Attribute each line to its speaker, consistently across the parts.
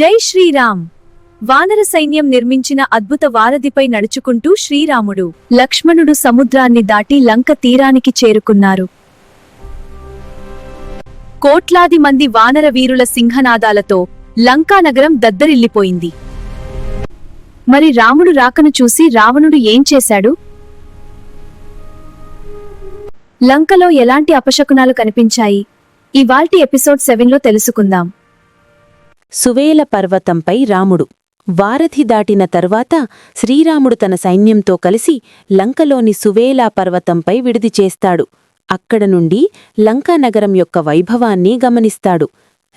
Speaker 1: జై శ్రీరామ్. వానర సైన్యం నిర్మించిన అద్భుత వారధిపై నడుచుకుంటూ శ్రీరాముడు లక్ష్మణుడు సముద్రాన్ని దాటి లంక తీరానికి చేరుకున్నారు. కోట్లాది మంది వానర వీరుల సింహనాదాలతో లంకా నగరం దద్దరిల్లిపోయింది. మరి రాముడు రాకను చూసి రావణుడు ఏం చేశాడు? లంకలో ఎలాంటి అపశకునాలు కనిపించాయి? ఇవాల్టి ఎపిసోడ్ సెవెన్లో తెలుసుకుందాం.
Speaker 2: సువేల పర్వతంపై రాముడు. వారధి దాటిన తర్వాత శ్రీరాముడు తన సైన్యంతో కలిసి లంకలోని సువేలా పర్వతంపై విడిది చేస్తాడు. అక్కడ నుండి లంకానగరం యొక్క వైభవాన్ని గమనిస్తాడు.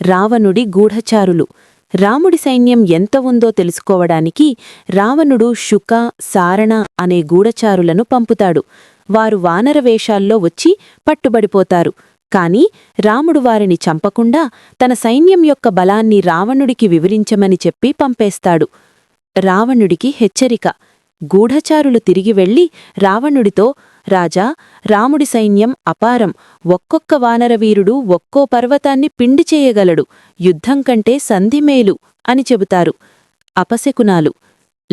Speaker 2: రావణుడి గూఢచారులు. రాముడి సైన్యం ఎంత ఉందో తెలుసుకోవడానికి రావణుడు శుక సారణ అనే గూఢచారులను పంపుతాడు. వారు వానర వేషాల్లో వచ్చి పట్టుబడిపోతారు. కాని రాముడు వారిని చంపకుండా తన సైన్యం యొక్క బలాన్ని రావణుడికి వివరించమని చెప్పి పంపేస్తాడు. రావణుడికి హెచ్చరిక. గూఢచారులు తిరిగి వెళ్ళి రావణుడితో రాజా రాముడి సైన్యం అపారం. ఒక్కొక్క వానరవీరుడు ఒక్కో పర్వతాన్ని పిండి చేయగలడు. యుద్ధం కంటే సంధిమేలు అని చెబుతారు అపశకునాలు.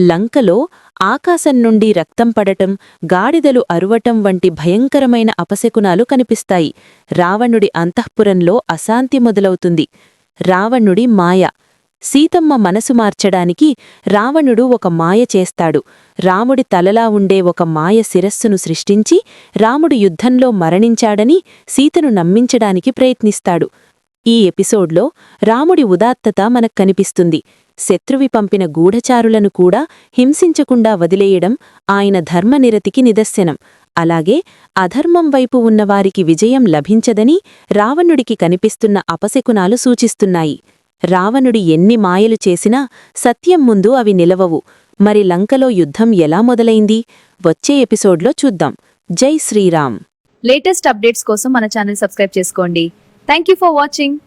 Speaker 2: లంకలో ఆకాశం నుండి రక్తం పడటం గాడిదలు అరువటం వంటి భయంకరమైన అపశకునాలు కనిపిస్తాయి. రావణుడి అంతఃపురంలో అశాంతి మొదలవుతుంది. రావణుడి మాయ. సీతమ్మ మనసు మార్చడానికి రావణుడు ఒక మాయ చేస్తాడు. రాముడి తలలా ఉండే ఒక మాయ శిరస్సును సృష్టించి రాముడు యుద్ధంలో మరణించాడని సీతను నమ్మించడానికి ప్రయత్నిస్తాడు. ఈ ఎపిసోడ్లో రాముడి ఉదాత్తత మనకు కనిపిస్తుంది. శత్రువి పంపిన గూఢచారులను కూడా హింసించకుండా వదిలేయడం ఆయన ధర్మనిరతికి నిదర్శనం. అలాగే అధర్మం వైపు ఉన్నవారికి విజయం లభించదని రావణుడికి కనిపిస్తున్న అపశకునాలు సూచిస్తున్నాయి. రావణుడి ఎన్ని మాయలు చేసినా సత్యం ముందు అవి నిలవవు. మరి లంకలో యుద్ధం ఎలా మొదలైంది? వచ్చే ఎపిసోడ్లో చూద్దాం. జై శ్రీరామ్.
Speaker 1: లేటెస్ట్ అప్డేట్స్ కోసం మన ఛానల్ సబ్స్క్రైబ్ చేసుకోండి. Thank you for watching.